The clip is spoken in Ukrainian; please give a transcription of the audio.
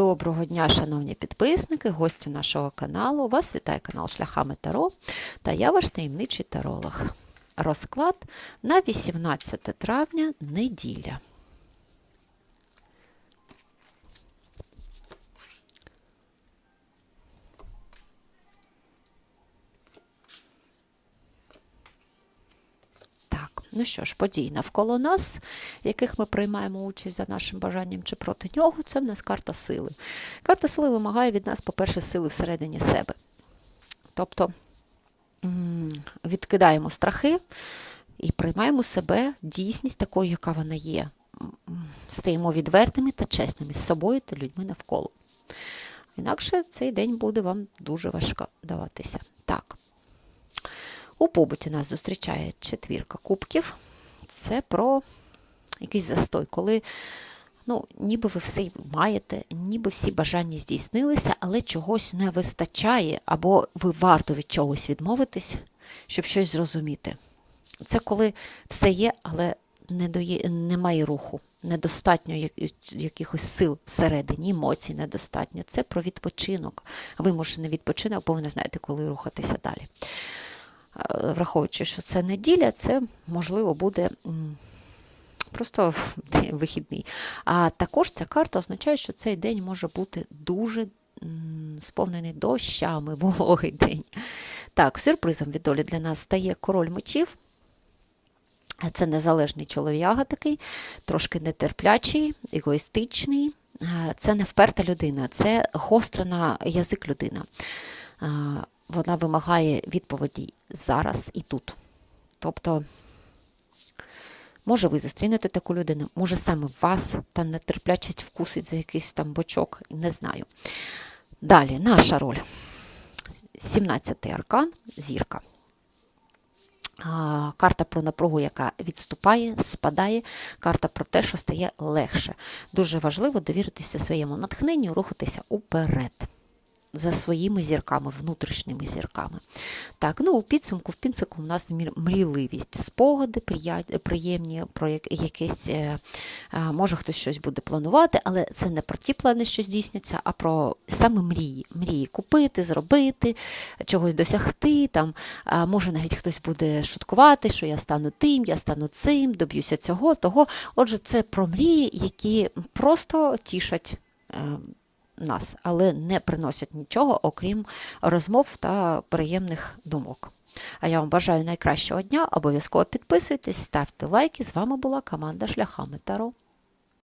Доброго дня, шановні підписники, гості нашого каналу. Вас вітає канал Шляхами Таро та я ваш таємничий таролог. Розклад на 18 травня неділя. Так, ну що ж, подій навколо нас, в яких ми приймаємо участь за нашим бажанням чи проти нього, це в нас карта сили. Карта сили вимагає від нас, по-перше, сили всередині себе. Тобто відкидаємо страхи і приймаємо себе дійсність такою, яка вона є. Стаємо відвертими та чесними з собою та людьми навколо. Інакше цей день буде вам дуже важко даватися. Так. У побуті нас зустрічає четвірка кубків. Це про якийсь застой, коли ну, ніби ви все маєте, ніби всі бажання здійснилися, але чогось не вистачає, або ви варто від чогось відмовитись, щоб щось зрозуміти. Це коли все є, але не дає, немає руху, недостатньо як- якихось сил всередині, емоцій недостатньо. Це про відпочинок. Вимушений відпочинок, бо ви не знаєте, коли рухатися далі. Е, Враховуючи, що це неділя, це можливо буде просто вихідний. А також ця карта означає, що цей день може бути дуже сповнений дощами, вологий день. Так, сюрпризом від долі для нас стає король мечів. Це незалежний чолов'яга такий, трошки нетерплячий, егоїстичний. Е, Це не вперта людина, це гостра на язик людина. Вона вимагає відповіді зараз і тут. Тобто, може, ви зустрінете таку людину, може саме вас та нетерплячість вкусить за якийсь там бочок, не знаю. Далі, наша роль. 17-й аркан зірка. Карта про напругу, яка відступає, спадає, карта про те, що стає легше. Дуже важливо довіритися своєму натхненню, рухатися уперед за своїми зірками, внутрішніми зірками. Так, ну у підсумку, в підсумку у нас мрійливість, спогади приємні про якесь, е, е, може хтось щось буде планувати, але це не про ті плани, що здійсняться, а про саме мрії. Мрії купити, зробити, чогось досягти. Там, може навіть хтось буде шуткувати, що я стану тим, я стану цим, доб'юся цього, того. Отже, це про мрії, які просто тішать. Нас, але не приносять нічого, окрім розмов та приємних думок. А я вам бажаю найкращого дня. Обов'язково підписуйтесь, ставте лайки. З вами була команда Шляхами Таро.